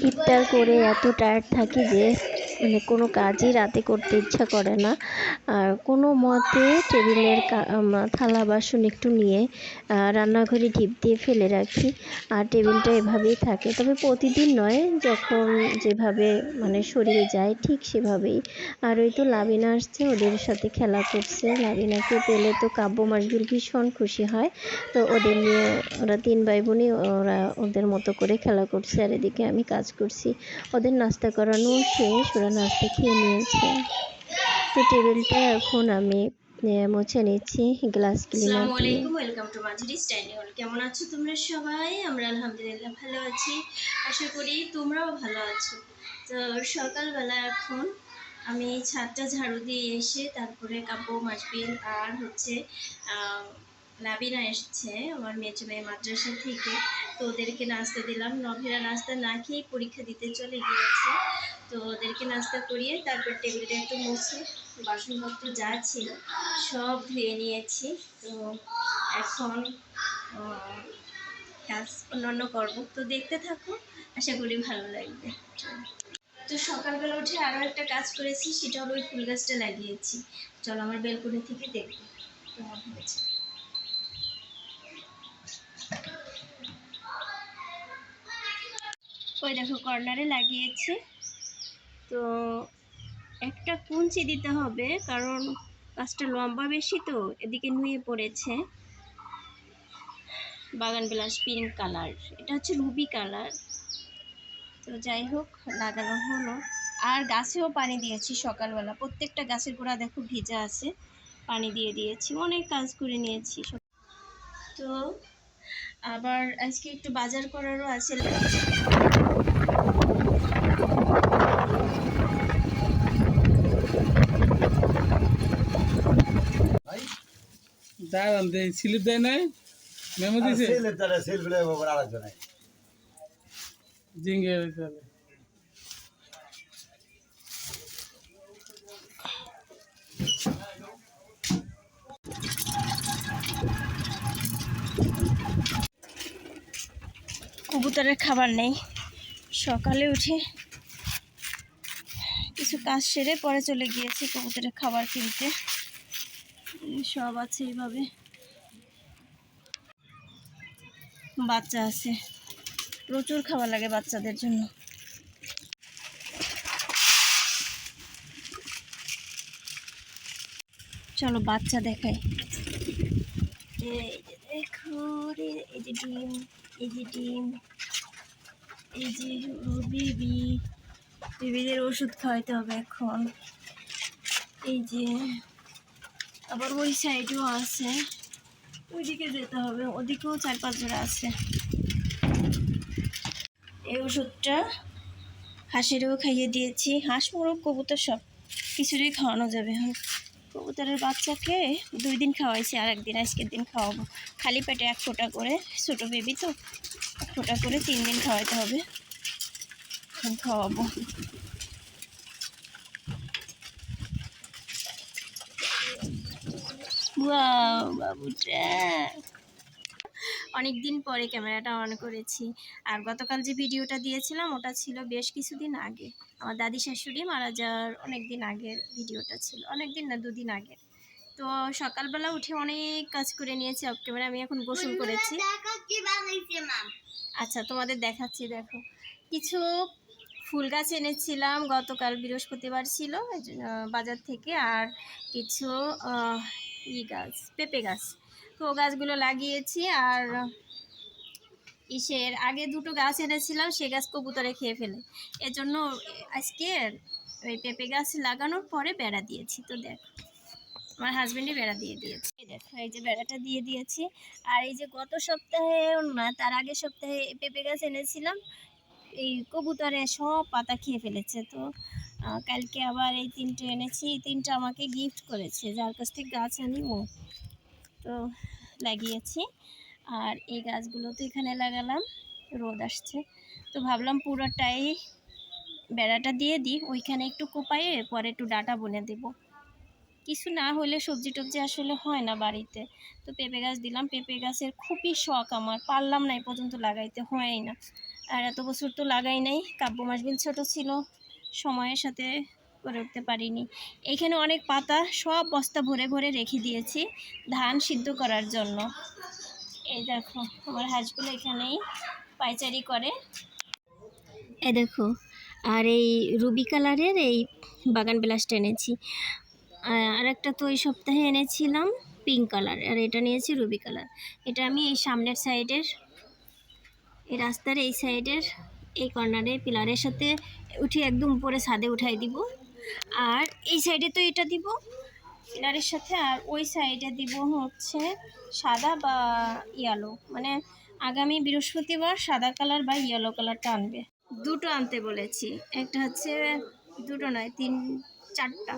ইফতার করে এত টায়ার্ড থাকি যে মানে কোনো কাজই রাতে করতে ইচ্ছা করে না। আর কোনো মতে টেবিলের থালা, বাসন একটু নিয়ে রান্নাঘরে ঢিপ দিয়ে ফেলে রাখি। আর টেবিলটা এভাবেই থাকে। তবে প্রতিদিন নয়, যখন যেভাবে মানে শরীরে যায় ঠিক সেভাবেই। আর ওই তো লাবিনা আসছে, ওদের সাথে খেলা করছে। লাবিনাকে পেলে তো কাব্য মাসবিল ভীষণ খুশি হয়। তো ওদের নিয়ে ওরা তিন ভাই বোনই ওরা ওদের মতো করে খেলা করছে। আর এদিকে আমি কাজ করছি। ওদের নাস্তা করানো শেষ, ওরা নাস্তা খেয়ে নিয়েছে তো টেবিলটা এখন আমি মুছে নিচ্ছি গ্লাস ক্লিনার আলাইকুম welcome to Majhiri standing hall কেমন আছো তোমরা সবাই? আমরা আলহামদুলিল্লাহ ভালো আছি। আশা করি তোমরাও ভালো আছো। তো সকালবেলা এখন আমি ছাদটা ঝাড়ু দিয়ে এসে তারপরে কাব্য মাসবিল আর হচ্ছে লাবিনা এসছে, আমার মেজো মেয়ে মাদ্রাসা থেকে, তো ওদেরকে নাস্তা দিলাম। নভেরা নাস্তা না খেয়েই পরীক্ষা দিতে চলে গিয়েছে। তো ওদেরকে নাস্তা করিয়ে তারপর টেবিলটা একটু মুছে, বাসনপত্র যা ছিল সব ধুয়ে নিয়েছি। তো এখন কাজ অন্যান্য করব। তো দেখতে থাকো, আশা করি ভালো লাগবে। তো সকালবেলা উঠে আরও একটা কাজ করেছি, সেটা হলো ওই ফুল গাছটা লাগিয়েছি। চলো আমার বেলকনি থেকে দেখব। কেমন হয়েছে? ওই দেখো কর্নারে লাগিয়েছি। তো একটা কুঞ্চি দিতে হবে, কারণ গাছটা লম্বা বেশি তো, এদিকে নুয়ে পড়েছে। বাগান বিলাস পিঙ্ক কালার এটা হচ্ছে রুবি কালার তো যাই হোক, লাগানো হলো। আর গাছেও পানি দিয়েছি সকালবেলা। প্রত্যেকটা গাছের গোড়া দেখো ভিজা আছে, পানি দিয়ে দিয়েছি। অনেক কাজ করে নিয়েছি। তো আবার আজকে একটু বাজার করারও আছে। দাঁড়ান দেয় স্লিপ দেয় নাই? মেমো দিছে? স্লিপ তারা স্লিপ বলে বাবার আরেকজন জিঙ্গে চলে কবুতরের খাবার নেই। সকালে উঠে কিছু কাজ সেরে পরে চলে গিয়েছি কবুতরের খাবার কিনতে। সব আছে এইভাবে। বাচ্চা আছে। প্রচুর খাবার লাগে বাচ্চাদের জন্য। চলো বাচ্চা দেখাই। এই যে দেখো এই যে ডিম। এই ডিম এই যে বিবি বিবিদের ওষুধ খাওয়াইতে হবে এখন। এই যে, আবার ওই সাইডেও আছে। ওইদিকে যেতে হবে, ওদিকেও চার পাঁচ জোড়া আছে। এই ওষুধটা হাঁসেরও খাইয়ে দিয়েছি। হাঁস, মোরগ, কবুতর সব কিছুরই খাওয়ানো যাবে। এখন কবুতরের বাচ্চাকে দুই দিন খাওয়াইছি আর একদিন আজকের দিন খাওয়াবো। খালি পেটে এক ফোঁটা করে, ছোটো বেবি তো, এক ফোঁটা করে তিন দিন খাওয়াইতে হবে। খাওয়াবো। বাবুটা। অনেক দিন পরে ক্যামেরাটা অন করেছি। আর গতকাল যে ভিডিওটা দিয়েছিলাম ওটা ছিল বেশ কিছুদিন আগে। আমার দাদি শাশুড়ি মারা যাওয়ার অনেক দিন আগের ভিডিওটা ছিল। অনেক দিন না দুদিন আগে। তো সকালবেলা উঠে অনেক কাজ করে নিয়েছি অফ ক্যামেরা আমি এখন গোসল করেছি। আচ্ছা তোমাদের দেখাচ্ছি দেখো। কিছু ফুল গাছ এনেছিলাম গতকাল বৃহস্পতিবার ছিল বাজার থেকে। আর কিছু ই গাছ পেঁপে গাছ। তো গাছগুলো লাগিয়েছি আর ইসের আগে দুটো গাছ এনেছিলাম, সে গাছ কবুতরে খেয়ে ফেলে। এজন্য আজকে ওই পেঁপে গাছ লাগানোর পরে বেড়া দিয়েছি, তো দেখ। আমার হাজবেন্ডই বেড়া দিয়ে দিয়েছে। দেখো, এই যে বেড়াটা দিয়ে দিয়েছি। আর এই যে গত সপ্তাহে, না, তার আগের সপ্তাহে পেঁপে গাছ এনেছিলাম, এই কবুতরে সব পাতা খেয়ে ফেলেছে তো। কালকে আবার এই তিনটে এনেছি তিনটা আমাকে গিফট করেছে। যার কাছ থেকে গাছ আনি ও। তো লাগিয়েছি। আর এই গাছগুলো তো এখানে লাগালাম, রোদ আসছে। তো ভাবলাম পুরোটাই বেড়াটা দিয়ে দিই, ওইখানে একটু কোপায়ে পরে একটু ডাটা বনে দেব। কিছু না হলে সবজি টবজি আসলে হয় না বাড়িতে। তো পেঁপে গাছ দিলাম, পেঁপে গাছের খুবই শখ আমার, পারলাম না এই পর্যন্ত লাগাইতে, হয়ই না। আর এত বছর তো লাগাই নাই, কাব্য মাসবিল ছোট ছিল, সময়ের সাথে করে উঠতে পারিনি। এখানে অনেক পাতা সব বস্তা ভরে ভরে রেখে দিয়েছি ধান সিদ্ধ করার জন্য। এই দেখো, আমার হাঁসগুলো এখানেই পাইচারি করে। এ দেখো, আর এই রুবি কালারের এই বাগান বিলাসটা এনেছি। আর একটা তো এই সপ্তাহে এনেছিলাম পিঙ্ক কালার আর এটা নিয়েছি রুবি কালার এটা আমি এই সামনের সাইডের এই রাস্তার এই সাইডের এই কর্নারে পিলারের সাথে উঠে একদম উপরে ছাদে উঠাই দিব। আর এই সাইডে তো এটা দিব পিলারের সাথে, আর ওই সাইডে দিব হচ্ছে সাদা বা ইয়েলো মানে আগামী বৃহস্পতিবার সাদা কালার বা ইয়েলো কালারটা আনবে। দুটো আনতে বলেছি, একটা হচ্ছে দুটো নয়, তিন, চারটা।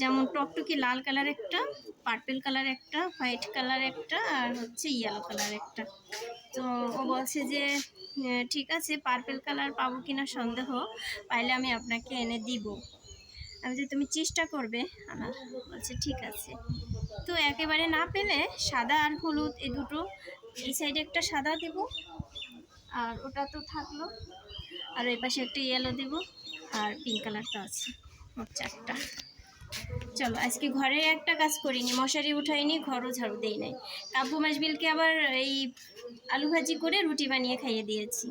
যেমন টকটকি লাল কালার একটা পার্পেল কালার একটা হোয়াইট কালার একটা, আর হচ্ছে ইয়েলো কালার একটা। তো ও বলছে যে ঠিক আছে পার্পেল কালার পাবো কিনা সন্দেহ, পাইলে আমি আপনাকে এনে দিব। আমি যে তুমি চেষ্টা করবে? আনার বলছে, ঠিক আছে। তো একেবারে না পেলে সাদা আর হলুদ এই দুটো, এই সাইডে একটা সাদা দেব, আর ওটা তো থাকল। আর ওই পাশে একটা ইয়েলো দেব, আর পিঙ্ক কালারটা আছে, মোট চারটা। চলো, আজকে ঘরে একটা কাজ করিনি, মশারি উঠাইনি, ঘরও ঝাড়ু দেই নাই। কাব্য মাসবিলকে আবার এই আলু ভাজি করে রুটি বানিয়ে খাইয়ে দিয়েছি।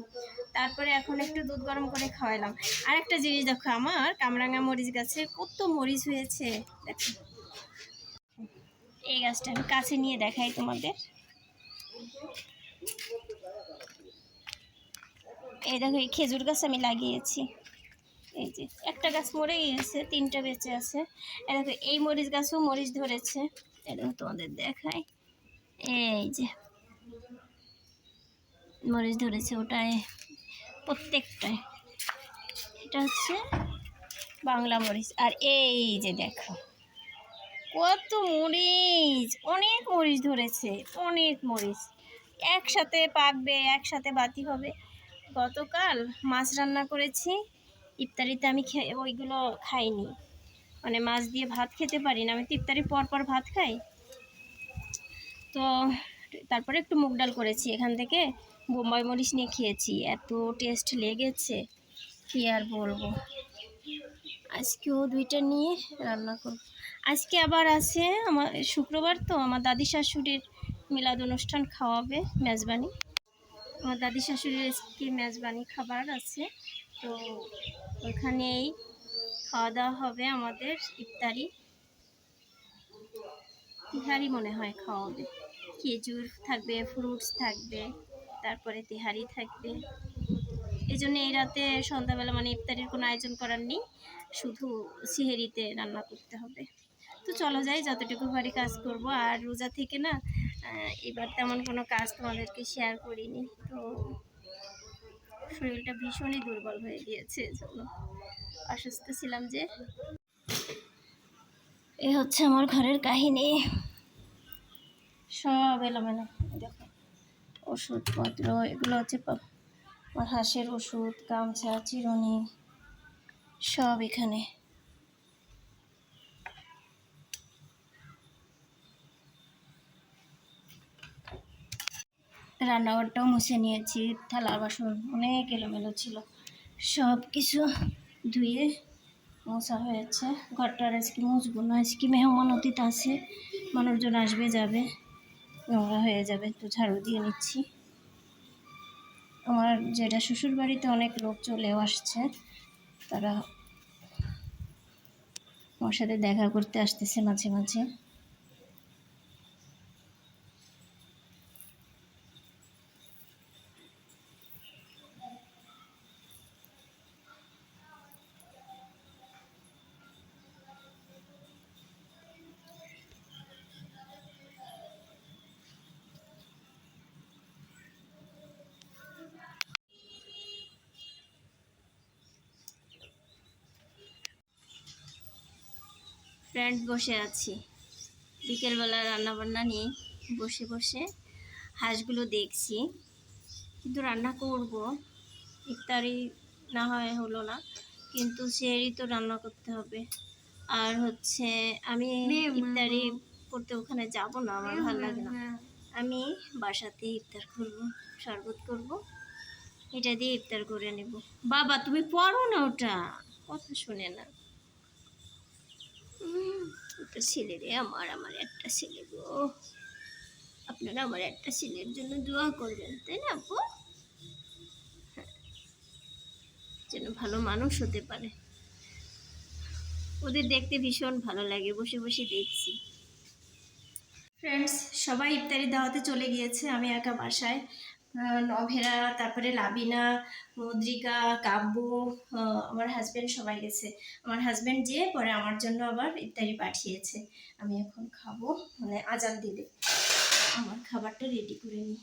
তারপরে এখন একটু দুধ গরম করে খাওয়ালাম আর একটা জিনিস দেখো আমার কামরাঙা মরিচ গাছে কত মরিচ হয়েছে। দেখো। এই গাছটা আমি কাছে নিয়ে দেখাই তোমাদের। এই দেখো, এই খেজুর গাছ আমি লাগিয়েছি। এই যে, একটা গাছ মরে গিয়েছে তিনটা বেঁচে আছে। এই দেখো, এই মরিচ গাছও মরিচ ধরেছে। দেখো, তোমাদের দেখাই। এই যে, মরিচ ধরেছে ওটায়। প্রত্যেকটায় এটা হচ্ছে বাংলা মরিচ। আর এই যে দেখো, কত মরিচ, অনেক মরিচ ধরেছে, অনেক মরিচ। একসাথে পাকবে, একসাথে বাতি হবে। গতকাল মাছ রান্না করেছি, ইফতারিতে আমি ওইগুলো খাইনি। মানে মাছ দিয়ে ভাত খেতে পারি না, আমি তো ইফতারির পর পর ভাত খাই। তো তারপরে একটু মুগ ডাল করেছি এখান থেকে। বোম্বাই মরিচ নিয়ে খেয়েছি। এত টেস্ট লেগেছে, কি আর বলব? আজকেও দুইটা নিয়ে রান্না করব। আজকে আবার আছে আমার, শুক্রবার তো, আমার দাদি শাশুড়ির মিলাদ অনুষ্ঠান খাওয়াবে মেজবানি। আমার দাদি শাশুড়ির আজকে মেজবানি খাবার আছে, তো ওখানেই খাওয়া দাওয়া হবে আমাদের ইফতারি। তিহারি মনে হয় খাওয়াবে। খেজুর থাকবে ফ্রুটস থাকবে। তারপরে তিহারি থাকবে। এই জন্য এই রাতে সন্ধ্যাবেলা মানে ইফতারির কোনো আয়োজন করার নেই, শুধু সিহেরিতে রান্না করতে হবে। তো চলো যাই, যতটুকু পারি কাজ করব। আর রোজা থেকে না এবার তেমন কোনো কাজ তোমাদেরকে শেয়ার করিনি। তো শরীরটা ভীষণই দুর্বল হয়ে গিয়েছে, এজন্য অসুস্থ ছিলাম যে এ হচ্ছে আমার ঘরের কাহিনী। সব এলোমেলো, দেখো। ওষুধপত্র, এগুলো হচ্ছে হাঁসের ওষুধ, গামছা, চিরুনি, সব এখানে। রান্নাঘরটাও মুছে নিয়েছি থালা বাসন অনেক এলোমেলো ছিল। সব কিছু ধুয়ে মোছা হয়েছে। ঘরটার আজকে মুছবো না, আজকে মেহমান অতীত আছে, মানুষজন আসবে, যাবে। নোংরা হয়ে যাবে তো ঝাড়ু দিয়ে নিচ্ছি। আমার যেটা শ্বশুর বাড়িতে অনেক লোক চলেও আসছে, তারা আমার সাথে দেখা করতে আসতেছে মাঝে মাঝে। ফ্রেন্ড বসে আছি। বিকেলবেলা রান্নাবান্না নিয়ে বসে বসে হাঁসগুলো দেখছি। কিন্তু রান্না করব। ইফতারি না হয় হলো না কিন্তু সেরই তো রান্না করতে হবে। আর হচ্ছে আমি ইফতারি করতে ওখানে যাব না আমার ভালো লাগে না। আমি বাসাতেই ইফতার করব শরবত করব এটা দিয়ে ইফতার করে নেব। বাবা তুমি পড়ো না ওটা। কথা শুনে না। একটা ছেলে রে আমার আমার একটা ছেলে গো। আপনারা আমার একটা ছেলের জন্য দোয়া করবেন, তাই না আপু? হ্যাঁ। যেন ভালো মানুষ হতে পারে। ওদের দেখতে ভীষণ ভালো লাগে, বসে বসে দেখছি। ফ্রেন্ডস সবাই ইফতারি দাওয়াতে চলে গিয়েছে, আমি একা বাসায়। নভেরা, তারপরে লাবিনা, মুদ্রিকা, কাব্য আমার হাজব্যান্ড সবাই গেছে। আমার হাজব্যান্ড যেয়ে পরে আমার জন্য আবার ইফতারি পাঠিয়েছে। আমি এখন খাব মানে আজান দিলে। আমার খাবারটা রেডি করে নিই।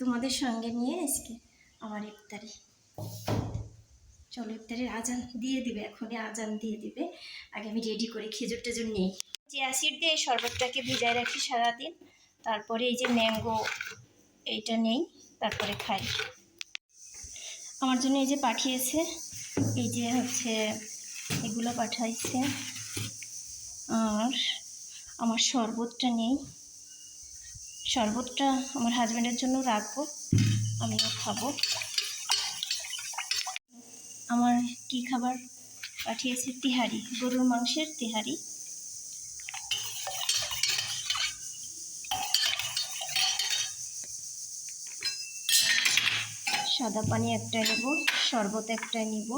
তোমাদের সঙ্গে নিয়ে আজকে আমার ইফতারি। চলো, ইফতারির আজান দিয়ে দিবে, এখনই আজান দিয়ে দিবে। আগে আমি রেডি করে খেজুর টেজুর নিই। যে অ্যাসিড দিয়ে শরবতটাকে ভিজায় রাখি সারাদিন, তারপরে এই যে ম্যাঙ্গো এইটা নেই, তারপরে খাই। আমার জন্য এই যে পাঠিয়েছে, এই যে হচ্ছে এগুলো পাঠাইছে। আর আমার শরবতটা নেই। শরবতটা আমার হাজব্যান্ডের জন্য রাখব, আমিও খাব। আমার কি খাবার পাঠিয়েছে? তিহারি, গরুর মাংসের তিহারি। সাদা পানি একটা নেব শরবত একটা নিব।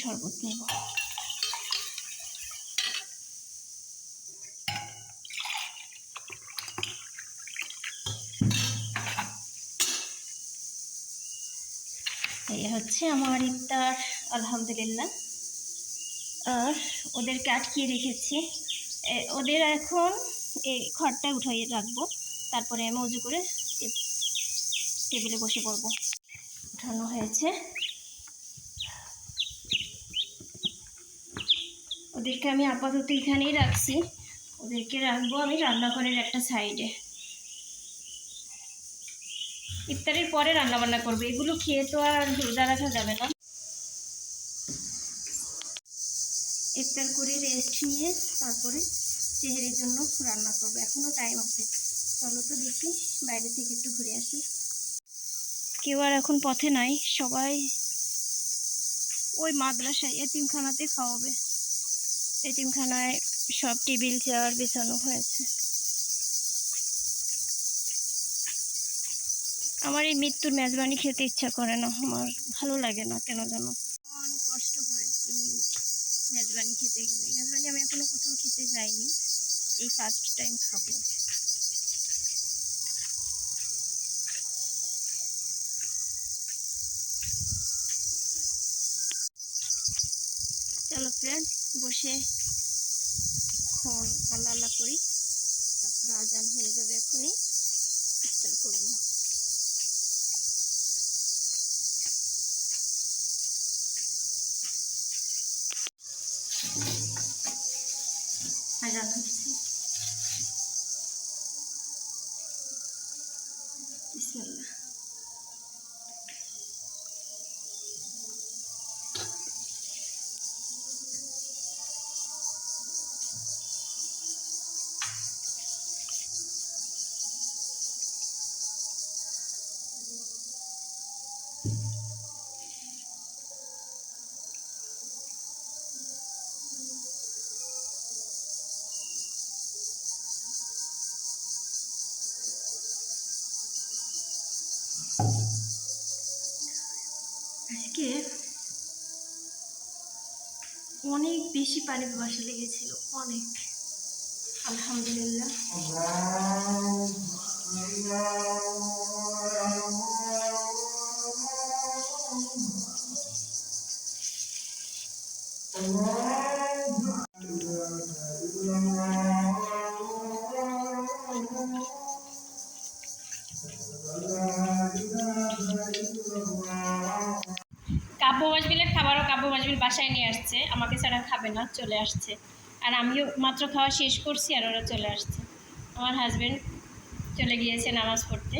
শরবত নেব। এই হচ্ছে আমার ইফতার। আলহামদুলিল্লাহ। ওদেরকে আটকিয়ে রেখেছি। ওদের এখন এই খড়টা উঠাইয়ে রাখব। তারপরে আমি মজু করে টেবিলে বসে পড়ব। উঠানো হয়েছে। ওদেরকে আমি আপাতত এখানেই রাখছি। ওদেরকে রাখব আমি রান্নাঘরের একটা সাইডে। ইফতারের পরে রান্না বান্না করব। এগুলো খেয়ে তো আর রোজা রাখা যাবে না। ইফতার করে রেস্ট নিয়ে তারপরে চেহারের জন্য রান্না করব। এখনও টাইম আছে। চলো তো দেখি, বাইরে থেকে একটু ঘুরে আসি। কেউ আর এখন পথে নাই, সবাই ওই মাদ্রাসায় এতিমখানাতে খাওয়াবে। এতিমখানায় সব টেবিল, চেয়ার বিছানো হয়েছে। আমার এই মৃত্যুর মেজবানি খেতে ইচ্ছা করে না। আমার ভালো লাগে না কেন যেন। কষ্ট হয়। মেজবানি খেতে গেলে। মেজবানি আমি এখনও কোথাও খেতে যাইনি। এই ফার্স্ট টাইম খাব। চলো ফ্রেন্ড বসে খন আল্লাহ আল্লাহ করি। তারপর আজান হয়ে যাবে এখনই। ইফতার করব। হচ্ছে বিসমিল্লাহ আজকে অনেক বেশি পানি পিপাসা লেগেছিল অনেক। আলহামদুলিল্লাহ। কাব্য মাসবিলের খাবারও কাব্য মাসবিল বাসায় নিয়ে আসছে। আমাকে ছাড়া খাবে না, চলে আসছে। আর আমিও মাত্র খাওয়া শেষ করছি আর ওরা চলে আসছে। আমার হাজবেন্ড চলে গিয়েছে নামাজ পড়তে।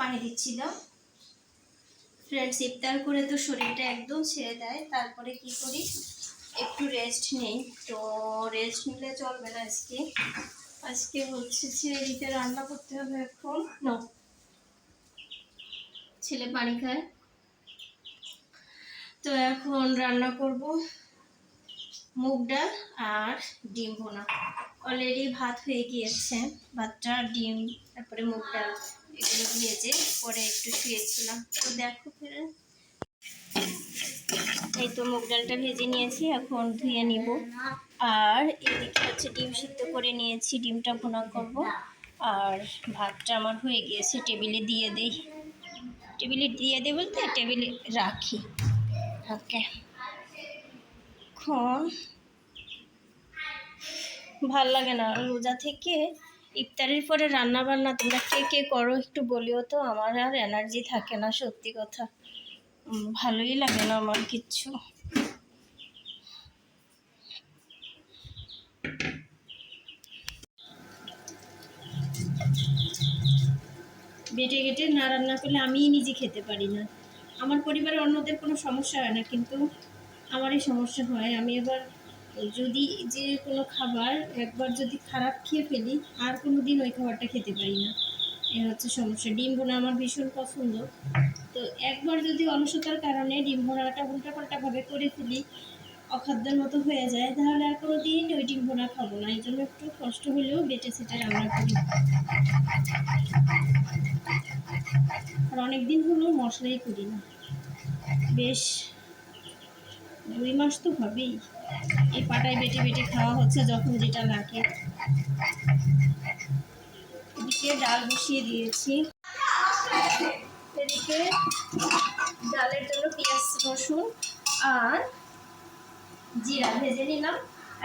পানি দিচ্ছি দাও। ফ্রেন্ডস ইফতার করে তো শরীরটা একদম ছেড়ে দেয়। তারপরে কি করি? একটু রেস্ট নেই। তো রেস্ট নিলে চলবে না আজকে। আজকে হচ্ছে ছেড়ে দিতে রান্না করতে হবে এখন। ন। ছেলে পানি খায়। তো এখন রান্না করব মুগ ডাল আর ডিম ভোনা। অলরেডি ভাত হয়ে গিয়েছে। ভাতটা, ডিম, তারপরে মুগ ডাল এগুলো ভেজে পরে একটু শুয়েছিলাম। তো দেখো ফেরে এই তো মুগ ডালটা ভেজে নিয়েছি, এখন ধুয়ে নিব। আর এদিকে হচ্ছে ডিম সিদ্ধ করে নিয়েছি, ডিমটা ভুনা করব। আর ভাতটা আমার হয়ে গিয়েছে, টেবিলে দিয়ে দেই। টেবিলে দিয়ে দেই বলতে টেবিলে রাখি। ওকে। এখন ভালো লাগে না রোজা থেকে ইফতারের পরে রান্না বান্না তোমরা কে কে করো একটু বলিও তো, আমার আর এনার্জি থাকে না সত্যি কথা। ভালোই লাগে না আমার কিচ্ছু। বেটে গেটে না রান্না করলে আমিই নিজে খেতে পারি না। আমার পরিবারে অন্যদের কোনো সমস্যা হয় না, কিন্তু আমারই সমস্যা হয়। আমি এবার যদি যে কোনো খাবার একবার যদি খারাপ খেয়ে ফেলি, আর কোনো দিন ওই খাবারটা খেতে পারি না। এ হচ্ছে সমস্যা। ডিম ভোনা আমার ভীষণ পছন্দ। তো একবার যদি অলসতার কারণে ডিম ভোনাটা উল্টাপাল্টাভাবে করে ফেলি অখাদ্যের মতো হয়ে যায়, তাহলে আর কোনো দিন ওই ডিম ভোনা খাব না। এই জন্য একটু কষ্ট হলেও বেটে সেটা রান্না করি। আর অনেক দিন হলো মশলাই করি না। বেশ, দুই মাস তো হবেই। এই পাটায় বেটে বেটে খাওয়া হচ্ছে যখন যেটা লাগে। এদিকে ডাল বসিয়ে দিয়েছি। এদিকে ডালের জন্য পেঁয়াজ রসুন আর জিরা ভেজে নিলাম।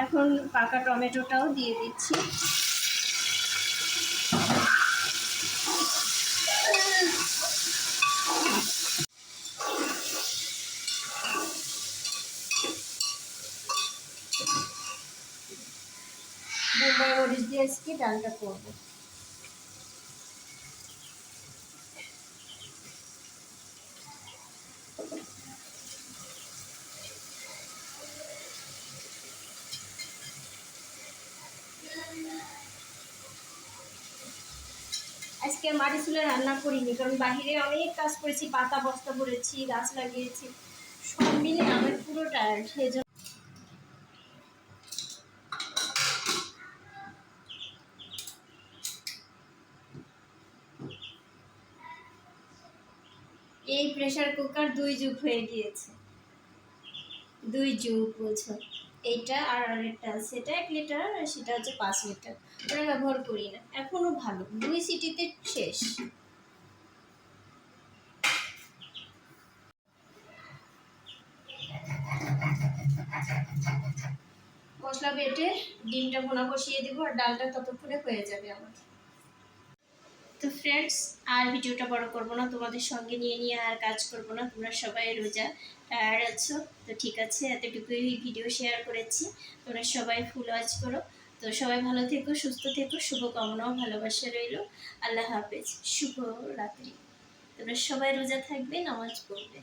এখন পাকা টমেটোটাও দিয়ে দিচ্ছি। বোম্বাই মরিচ দিয়ে আজকে ডালটা করব। আজকে মাটি চুলে রান্না করিনি, কারণ বাহিরে অনেক কাজ করেছি, পাতা, বস্তা ভরেছি, গাছ লাগিয়েছি। সব মিলে আমার পুরো টায়ার্ড সেই জন্য এই প্রেসার কুকার দুই যুগ হয়ে গিয়েছে। দুই যুগ, বুঝো। এইটা আর আরেকটা আছে। এটা এক লিটার আর সেটা হচ্ছে পাঁচ লিটার। ওটা ব্যবহার করি না। এখনও ভালো। দুই সিটিতে শেষ। মশলা বেটে ডিমটা ভোনা বসিয়ে দিব আর ডালটা ততক্ষণে হয়ে যাবে আমার। তো ফ্রেন্ডস আর ভিডিওটা বড় করব না, তোমাদের সঙ্গে নিয়ে নিয়ে আর কাজ করব না, তোমরা সবাই রোজা টায়ার্ড আছো, তো ঠিক আছে, এতটুকুই ভিডিও শেয়ার করেছি, তোমরা সবাই ফুল ওয়াচ করো, তো সবাই ভালো থেকো, সুস্থ থেকো, শুভকামনাও, ভালোবাসা রইল, আল্লাহ হাফেজ শুভ রাত্রি তোমরা সবাই রোজা থাকবে, নামাজ পড়বে।